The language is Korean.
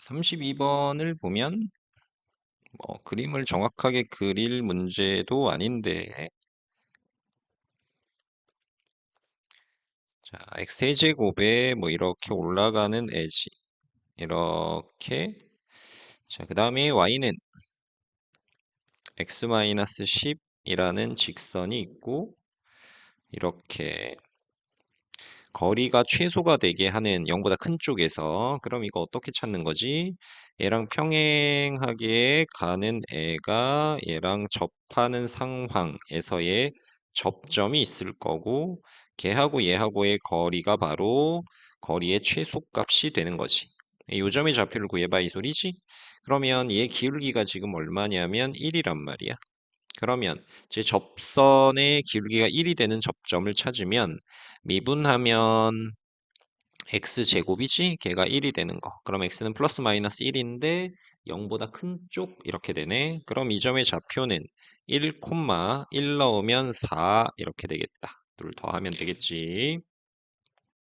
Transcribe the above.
32번을 보면 뭐 그림을 정확하게 그릴 문제도 아닌데 자, x제곱에 뭐 이렇게 올라가는 에지 이렇게 자, 그 다음에 y는 x-10이라는 직선이 있고 이렇게 거리가 최소가 되게 하는 0보다 큰 쪽에서 그럼 이거 어떻게 찾는 거지? 얘랑 평행하게 가는 애가 얘랑 접하는 상황에서의 접점이 있을 거고 걔하고 얘하고의 거리가 바로 거리의 최소값이 되는 거지. 요점의 좌표를 구해봐 이 소리지? 그러면 얘 기울기가 지금 얼마냐면 1이란 말이야. 그러면 제 접선의 기울기가 1이 되는 접점을 찾으면 미분하면 x제곱이지? 걔가 1이 되는 거. 그럼 x는 플러스 마이너스 1인데 0보다 큰 쪽 이렇게 되네. 그럼 이 점의 좌표는 1, 1 넣으면 4 이렇게 되겠다. 둘 더하면 되겠지.